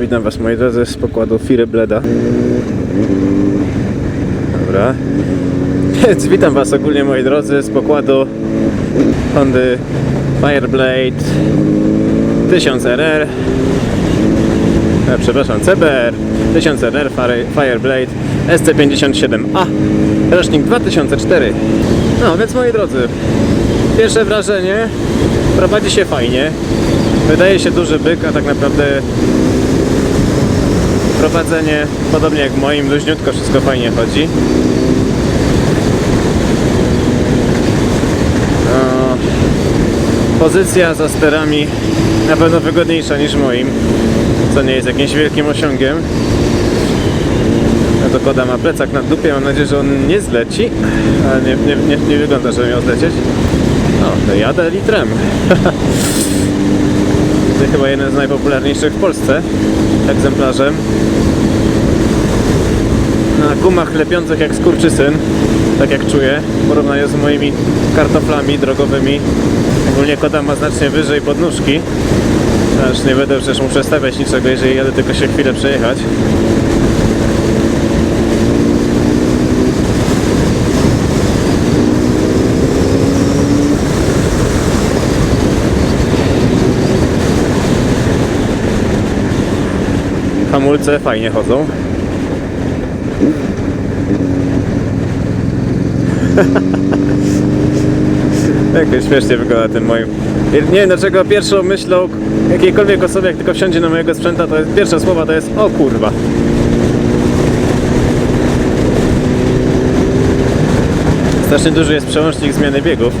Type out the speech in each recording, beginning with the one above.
Witam Was moi drodzy z pokładu Firy Bleda. Dobra. Witam Was ogólnie moi drodzy z pokładu Hondy Fireblade 1000RR e, Przepraszam, CBR 1000RR Fire- Fireblade SC57A Rocznik 2004 No więc moi drodzy Pierwsze wrażenie Prowadzi się fajnie Wydaje się duży byk, a tak naprawdę prowadzenie, podobnie jak moim, luźniutko wszystko fajnie chodzi. No, pozycja za sterami na pewno wygodniejsza niż moim, co nie jest jakimś wielkim osiągiem. Koda ma plecak na dupie, mam nadzieję, że on nie zleci, ale nie, nie, nie, nie wygląda, żeby miał zlecieć. No, to jadę litrem. To chyba jeden z najpopularniejszych w Polsce egzemplarzem. Na gumach lepiących jak skurczysyn, tak jak czuję, w porównaniu z moimi kartoflami drogowymi. Ogólnie koda ma znacznie wyżej podnóżki. Aż nie będę przecież mu przestawiać niczego, jeżeli jadę tylko się chwilę przejechać. Hamulce fajnie chodzą. Jak śmiesznie wygląda ten moim. Nie wiem dlaczego pierwszą myślą jakiejkolwiek osoby, jak tylko wsiądzie na mojego sprzęta, to jest pierwsze słowa to jest o kurwa. Strasznie duży jest przełącznik zmiany biegów.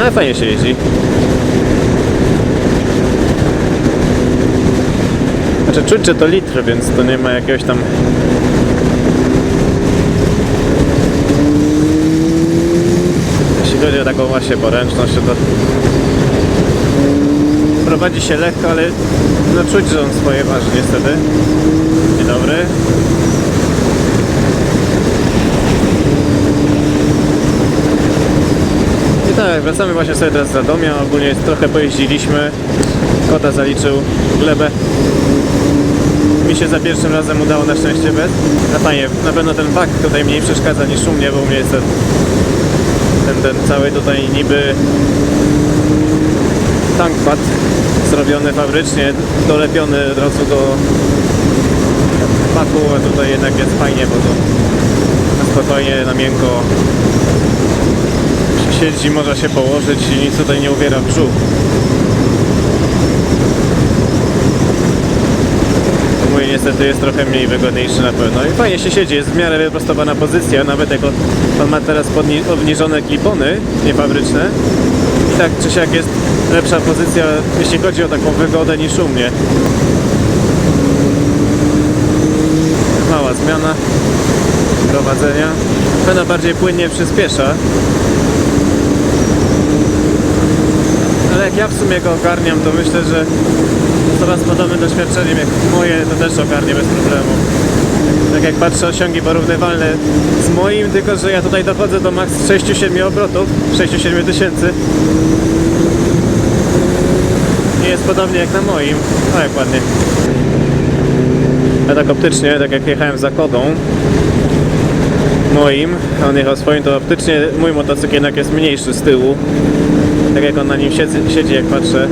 Ale fajnie się jeździ. Znaczy czuć, że to litr, więc to nie ma jakiegoś tam... Jeśli chodzi o taką właśnie poręczność, to prowadzi się lekko, ale no czuć, że on swoje waży niestety. Dzień dobry. I tak, wracamy właśnie sobie teraz z Radomia. Ogólnie trochę pojeździliśmy. Kota zaliczył glebę. Mi się za pierwszym razem udało na szczęście bez. Fajnie, na pewno ten bak tutaj mniej przeszkadza niż u mnie, bo u mnie jest ten, ten, ten cały tutaj niby tankpad zrobiony fabrycznie, dolepiony od razu do baku, a tutaj jednak jest fajnie, bo to spokojnie, na miękko siedzi, można się położyć i nic tutaj nie uwiera w brzuch. Niestety jest trochę mniej wygodniejszy na pewno. I fajnie się siedzi, jest w miarę wyprostowana pozycja, nawet jak on ma teraz obniżone klipony, niefabryczne. I tak czy siak jest lepsza pozycja, jeśli chodzi o taką wygodę niż u mnie. Mała zmiana prowadzenia. Pewno bardziej płynnie przyspiesza. Ale jak ja w sumie go ogarniam, to myślę, że coraz podobnym doświadczeniem jak moje, to też ogarnię bez problemu. Tak jak patrzę osiągi porównywalne z moim, tylko że ja tutaj dochodzę do maks 6-7 obrotów, 6-7 tysięcy. Nie jest podobnie jak na moim. O jak ładnie. Ja tak optycznie, tak jak jechałem za kodą moim, a on jechał swoim, to optycznie mój motocykl jednak jest mniejszy z tyłu. Tak jak on na nim siedzi, siedzi jak patrzę.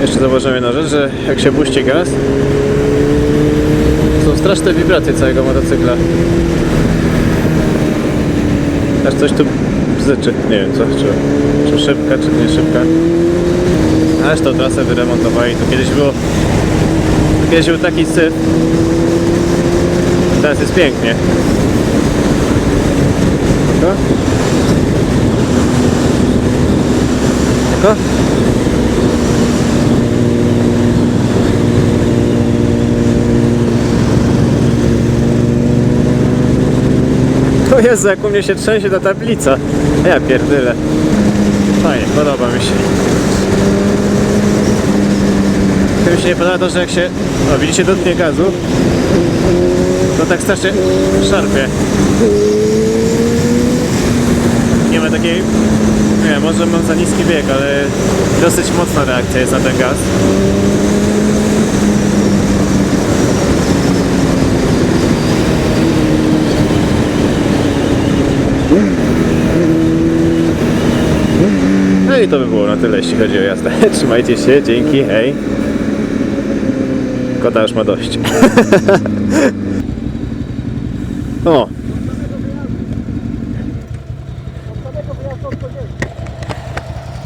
Jeszcze zauważyłem jedną rzecz, że jak się puści gaz, są straszne wibracje całego motocykla. Aż coś tu bzyczy. Nie wiem co, czy, czy szybka, czy nie szybka. Aż tą trasę wyremontowali. Tu kiedyś było tu kiedyś był taki syf. Teraz jest pięknie. Tylko? Tylko? O Jezu, jak u mnie się trzęsie ta tablica. Ja pierdyle. Fajnie, podoba mi się. mi się nie podoba to, że jak się, o widzicie, dotknie gazu, to tak strasznie szarpie. Nie ma takiej, nie może mam za niski bieg, ale dosyć mocna reakcja jest na ten gaz. No i to by było na tyle, jeśli chodzi o jazdę. Trzymajcie się, dzięki, hej. Kota już ma dość. o,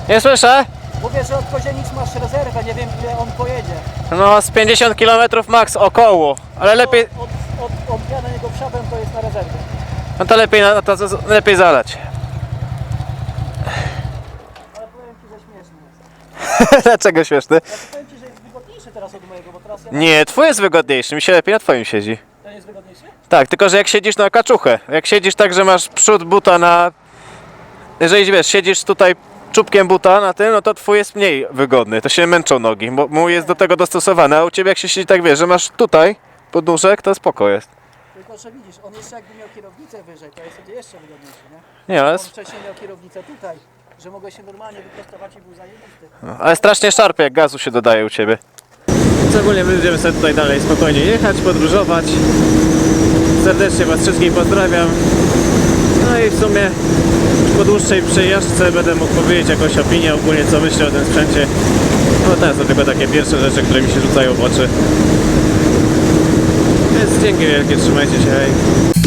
nie słyszę? Mówię, że od Kozienic masz rezerwę, nie wiem ile on pojedzie. No, z 50 km max około, ale lepiej, Od, od, od ja na niego wsiadłem, to jest na rezerwie. no to lepiej, na- to, lepiej zalać. Ale powiem Ci, że śmieszny jest. Dlaczego śmieszny? Ja powiem Ci, że jest wygodniejszy teraz od mojego, bo teraz ja... Nie, twój jest wygodniejszy, mi się lepiej na twoim siedzi. Ten jest wygodniejszy? Tak, tylko że jak siedzisz na kaczuchę, jak siedzisz tak, że masz przód buta na... Jeżeli wiesz, siedzisz tutaj czubkiem buta na tym, no to twój jest mniej wygodny, to się męczą nogi, bo mój jest do tego dostosowany, a u ciebie jak się siedzi tak, wiesz, że masz tutaj podnóżek, to spoko jest. Tylko, że widzisz, on jeszcze jakby miał kierownicę wyżej, to jest wtedy jeszcze wygodniejszy, nie? Nie, ale, On wcześniej miał kierownicę tutaj, że mogę się normalnie wyprostować i był zajebisty. ale strasznie szarpie, jak gazu się dodaje u ciebie. Więc ogólnie będziemy sobie tutaj dalej spokojnie jechać, podróżować. Serdecznie Was wszystkich pozdrawiam. W sumie po dłuższej przejażdżce będę mógł powiedzieć jakąś opinię ogólnie co myślę o tym sprzęcie. No to są tylko takie pierwsze rzeczy, które mi się rzucają w oczy. Więc dzięki wielkie, trzymajcie się, hej.